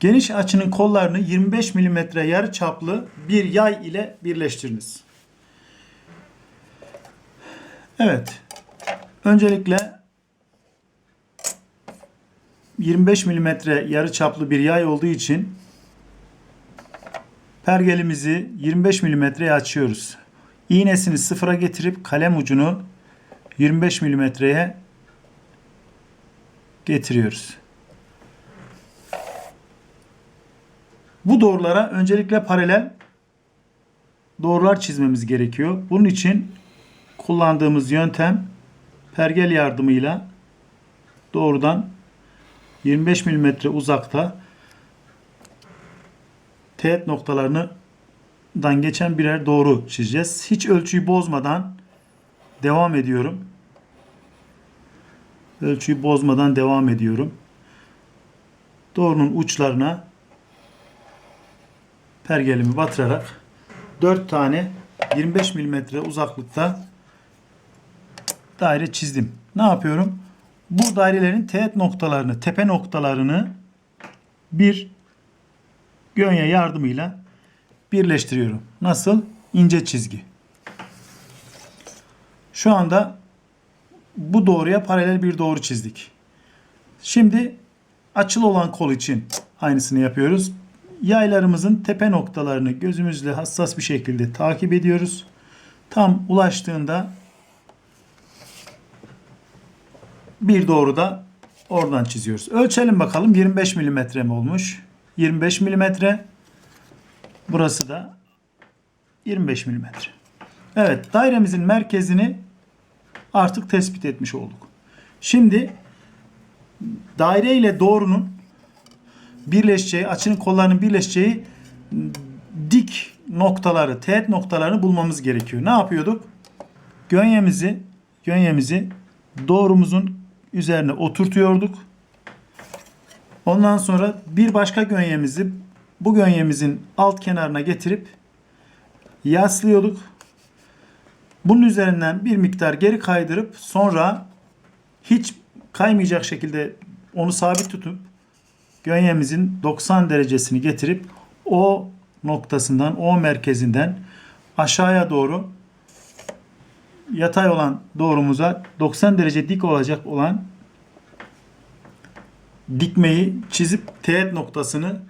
Geniş açının kollarını 25 mm yarı çaplı bir yay ile birleştiriniz. Evet. Öncelikle 25 mm yarı çaplı bir yay olduğu için pergelimizi 25 mm'ye açıyoruz. İğnesini sıfıra getirip kalem ucunu 25 mm'ye getiriyoruz. Bu doğrulara öncelikle paralel doğrular çizmemiz gerekiyor. Bunun için kullandığımız yöntem pergel yardımıyla doğrudan 25 mm uzakta teğet noktalarını dan geçen birer doğru çizeceğiz. Hiç ölçüyü bozmadan devam ediyorum. Ölçüyü bozmadan devam ediyorum. Doğrunun uçlarına pergelimi batırarak 4 tane 25 mm uzaklıkta daire çizdim. Ne yapıyorum? Bu dairelerin teğet noktalarını, tepe noktalarını bir gönye yardımıyla birleştiriyorum. Nasıl? İnce çizgi. Şu anda bu doğruya paralel bir doğru çizdik. Şimdi açılı olan kol için aynısını yapıyoruz. Yaylarımızın tepe noktalarını gözümüzle hassas bir şekilde takip ediyoruz. Tam ulaştığında bir doğru da oradan çiziyoruz. Ölçelim bakalım 25 milimetre mi olmuş? 25 milimetre. Burası da 25 milimetre. Evet dairemizin merkezini artık tespit etmiş olduk. Şimdi daire ile doğrunun birleşeceği, açının kollarının birleşeceği dik noktaları, teğet noktalarını bulmamız gerekiyor. Ne yapıyorduk? Gönyemizi, gönyemizi doğrumuzun üzerine oturtuyorduk. Ondan sonra bir başka gönyemizi bu gönyemizin alt kenarına getirip yaslıyorduk. Bunun üzerinden bir miktar geri kaydırıp sonra hiç kaymayacak şekilde onu sabit tutup gönyemizin 90 derecesini getirip o noktasından, o merkezinden aşağıya doğru yatay olan doğrumuza 90 derece dik olacak olan dikmeyi çizip teğet noktasını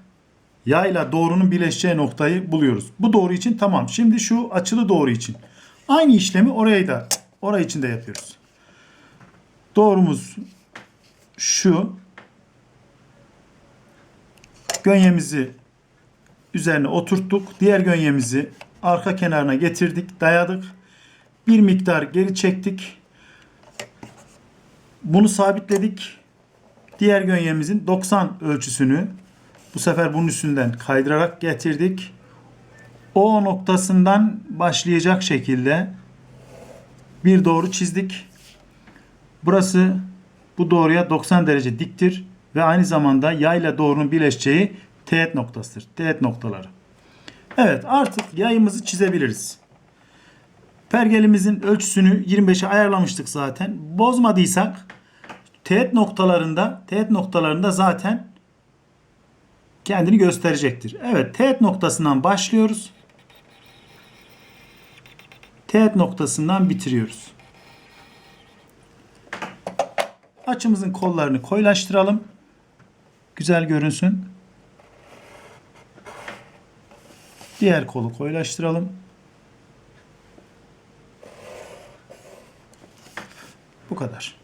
yayla doğrunun birleşeceği noktayı buluyoruz. Bu doğru için tamam. Şimdi şu açılı doğru için. Aynı işlemi oraya da oraya için de yapıyoruz. Doğrumuz şu. Gönyemizi üzerine oturttuk. Diğer gönyemizi arka kenarına getirdik, dayadık. Bir miktar geri çektik. Bunu sabitledik. Diğer gönyemizin 90 ölçüsünü bu sefer bunun üstünden kaydırarak getirdik. O noktasından başlayacak şekilde bir doğru çizdik. Burası bu doğruya 90 derece diktir ve aynı zamanda yayla doğrunun birleşeceği teğet noktasıdır. Teğet noktaları. Evet artık yayımızı çizebiliriz. Pergelimizin ölçüsünü 25'e ayarlamıştık zaten. Bozmadıysak teğet noktalarında teğet noktalarında zaten kendini gösterecektir. Evet teğet noktasından başlıyoruz. Teğet noktasından bitiriyoruz. Açımızın kollarını koyulaştıralım. Güzel görünsün. Diğer kolu koyulaştıralım. Bu kadar.